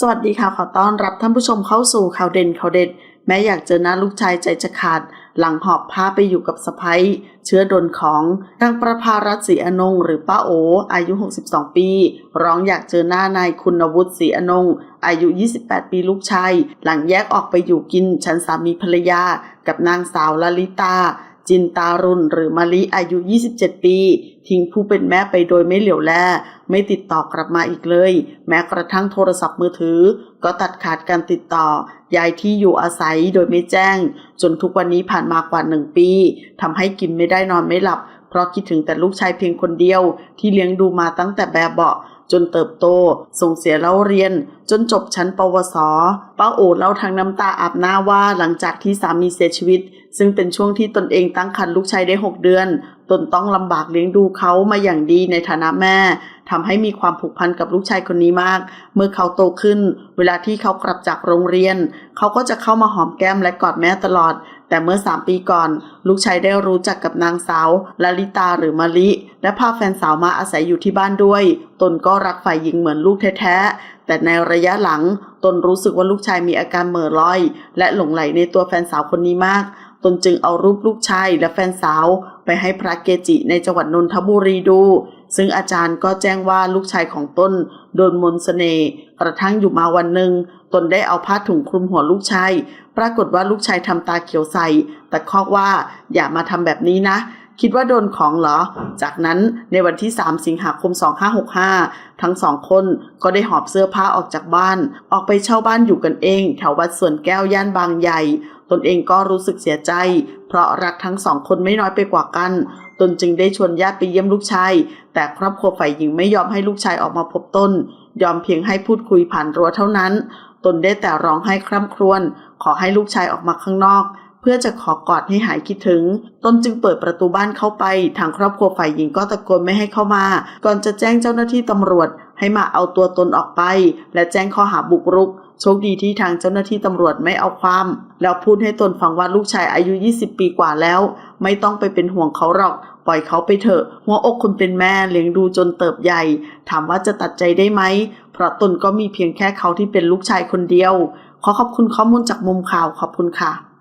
สวัสดีค่ะ ขอต้อนรับท่านผู้ชมเข้าสู่ข่าวเด่นข่าวเด็ด แม้อยากเจอหน้าลูกชายใจจะขาด หลังหอบผ้าไปอยู่กับสะพ้ยเชื้อดนของนางประภารัตน์ศรีอนง หรือป้าโอ อายุ 62 ปี ร้องอยากเจอหน้านายคุณวุฒิศรีอนง อายุ 28 ปีลูกชาย หลังแยกออกไปอยู่กินฉันสามีภรรยา กับนางสาวลลิตา จินตารุณหรือมาลิอายุ 27 ปี ทิ้งผู้เป็นแม่ไปโดยไม่เหลียวแล ไม่ติดต่อกลับมาอีกเลย แม้กระทั่งโทรศัพท์มือถือ ก็ตัดขาดการติดต่อ ย้ายที่อยู่อาศัยโดยไม่แจ้ง จนทุกวันนี้ผ่านมากว่าหนึ่งปีทำให้กินไม่ได้นอนไม่หลับ ราะคิดถึงแต่ลูกชายเพียงคนเดียวที่เลี้ยงดูมาตั้งแต่แบบเบาะจนเติบโต ส่งเสียเล่าเรียน จนจบชั้นปวส ป้าโอเล่าทางน้ำตาอาบหน้าว่าหลังจากที่สามีเสียชีวิต ซึ่งเป็นช่วงที่ตนเองตั้งครรภ์ลูกชายได้ 6 เดือน ตนต้องลำบากเลี้ยงดูเขามาอย่างดีในฐานะแม่ ทำให้มีความผูกพันกับลูกชายคนนี้มาก เมื่อเขาโตขึ้น เวลาที่เขากลับจากโรงเรียน เขาก็จะเข้ามาหอมแก้มและกอดแม่ตลอด แต่เมื่อ 3 ปีก่อน ลูกชายได้รู้จักกับนางสาวลลิตาหรือมะลิ และพาแฟนสาวมาอาศัยอยู่ที่บ้านด้วย ตนก็รักฝ่ายหญิงเหมือนลูกแท้ๆ แต่ในระยะหลัง ตนรู้สึกว่าลูกชายมีอาการเหม่อลอย และหลงไหลในตัวแฟนสาวคนนี้มาก ตนจึงเอารูปลูกชายและแฟนสาว ไปให้พระเกจิในจังหวัดนนทบุรีดู ซึ่งอาจารย์ก็แจ้งว่าลูกชายของตนโดนมนต์เสน่ห์กระทั่งอยู่มาวันหนึ่ง ตนได้เอาผ้าถุงคลุมหัวลูกชาย ปรากฏว่าลูกชายทำตาเขียวใสแต่คอกว่าอย่ามาทำแบบนี้นะ คิดว่าโดนของเหรอ จากนั้นในวันที่ 3 สิงหาคม 2565 ทั้งสองคนก็ได้หอบเสื้อผ้าออกจากบ้าน ออกไปเช่าบ้านอยู่กันเอง แถววัดสวนแก้วย่านบางใหญ่ ตนเองก็รู้สึกเสียใจ เพราะรักทั้งสองคนไม่น้อยไปกว่ากัน ตนจึงได้ชวนญาติไปเยี่ยมลูกชาย แต่ครอบครัวฝ่ายหญิงไม่ยอมให้ลูกชายออกมาพบตน ยอมเพียงให้พูดคุยผ่านรั้วเท่านั้น ตนได้แต่ร้องไห้คร่ำครวญ ขอให้ลูกชายออกมาข้างนอก เพื่อจะขอกอดให้หายคิดถึง ตนจึงเปิดประตูบ้านเข้าไป ทางครอบครัวฝ่ายหญิงก็ตะโกนไม่ให้เข้ามา ก่อนจะแจ้งเจ้าหน้าที่ตำรวจ ให้มาเอาตัวตนออกไป และแจ้งข้อหาบุกรุก โชคดีที่ทางเจ้าหน้าที่ตำรวจไม่เอาความ แล้วพูดให้ตนฟังว่าลูกชายอายุ 20 ปีกว่าแล้ว ไม่ต้องไปเป็นห่วงเขาหรอกปล่อยเขาไปเถอะ หัวอกคุณเป็นแม่เลี้ยงดูจนเติบใหญ่ ถามว่าจะตัดใจได้ไหม เพราะตนก็มีเพียงแค่เขาที่เป็นลูกชายคนเดียว ขอขอบคุณข้อมูลจากมุมข่าวขอบคุณค่ะ